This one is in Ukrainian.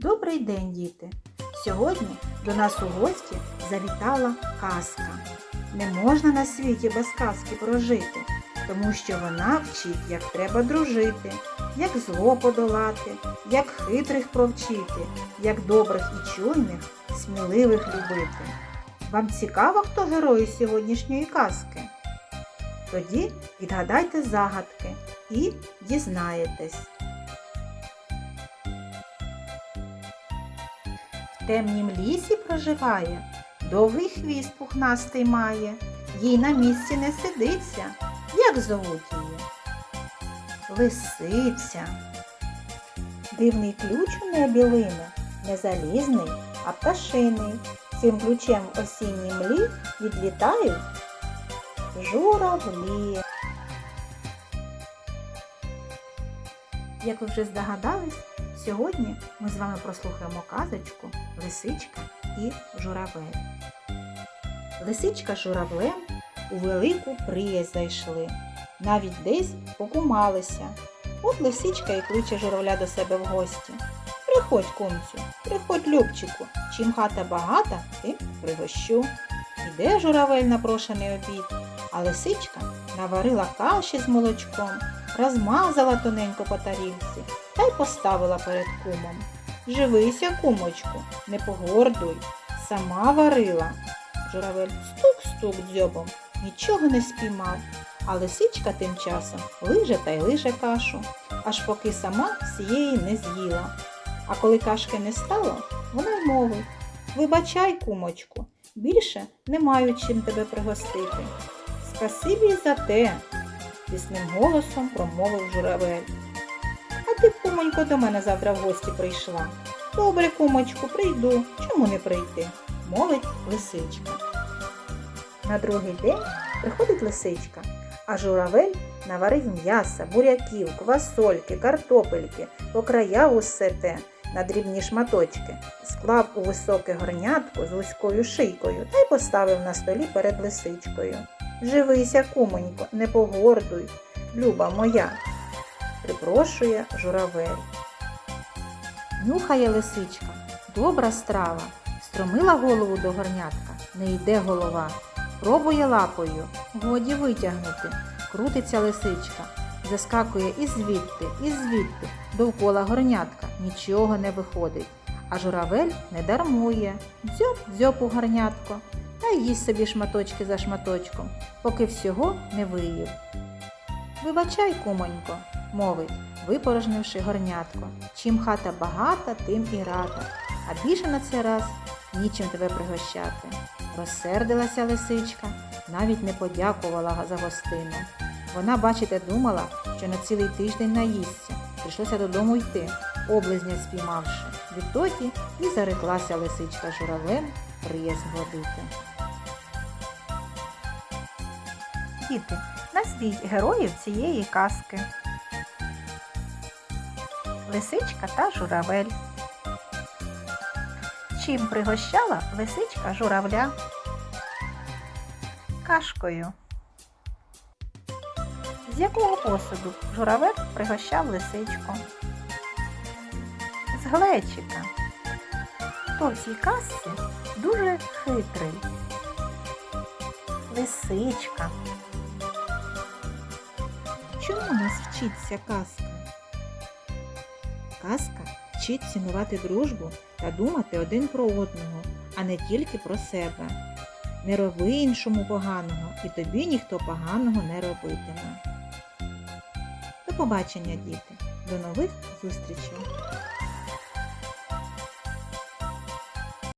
Добрий день, діти! Сьогодні до нас у гості завітала казка. Не можна на світі без казки прожити, тому що вона вчить, як треба дружити, як зло подолати, як хитрих провчити, як добрих і чуйних, сміливих любити. Вам цікаво, хто герої сьогоднішньої казки? Тоді відгадайте загадки і дізнаєтесь. Темнім лісі проживає, довгий хвіст пухнастий має, їй на місці не сидиться. Як зовуть її? Лисиця. Дивний ключ у небі лине, не залізний, а пташиний. Цим ключем в осінній млі відлітають журавлі. Як ви вже здогадались, сьогодні ми з вами прослухаємо казочку Лисичка і журавель. Лисичка з журавлем у велику приязнь зайшли, навіть десь покумалися. От лисичка і кличе журавля до себе в гості. Приходь, кумцю, приходь, Любчику, чим хата багата, тим пригощу. Іде журавель на прошений обід, а лисичка наварила каші з молочком, розмазала тоненько по тарілці та й поставила перед кумом. Живися, кумочку, не погордуй, сама варила. Журавель стук-стук дзьобом, нічого не спіймав, а лисичка тим часом лиже та й лиже кашу, аж поки сама всієї не з'їла. А коли кашки не стало, вона й мовить Вибачай, кумочку, більше не маю чим тебе пригостити. Спасибі за те, пісним голосом промовив журавель. Ти, кумонько, до мене завтра в гості прийшла. Добре, кумочку, прийду. Чому не прийти? мовить лисичка. На другий день приходить лисичка, а журавель наварив м'яса, буряків, квасольки, картопельки, покраяв усе те на дрібні шматочки, склав у високе горнятко з вузькою шийкою та й поставив на столі перед лисичкою. Живися, кумонько, не погордуй, люба моя, припрошує журавель. Нюхає лисичка, добра страва, стромила голову до горнятка, не йде голова, пробує лапою, годі витягнути, крутиться лисичка, заскакує і звідти, і звідти, довкола горнятка, нічого не виходить. А журавель не дармує, дзьоп дзьоп у горнятко, та їсть собі шматочки за шматочком, поки всього не виїв. Вибачай, кумонько, мовить, випорожнивши горнятко. Чим хата багата, тим і рада. А більше на цей раз нічим тебе пригощати. Розсердилася лисичка, навіть не подякувала за гостину. Вона, бачите, думала, що на цілий тиждень наїсться. Прийшлося додому йти, облизня спіймавши. Відтоді і зареклася лисичка журавлем приязнь водити. Діти, назвіть героїв цієї казки. Лисичка та журавель. Чим пригощала лисичка журавля? Кашкою. З якого посуду журавель пригощав лисичку? З глечика. Хто в цій казці дуже хитрий? Лисичка. Чому нас вчить ця казка? Казка вчить цінувати дружбу та думати один про одного, а не тільки про себе. Не роби іншому поганого, і тобі ніхто поганого не робитиме. До побачення, діти! До нових зустрічей!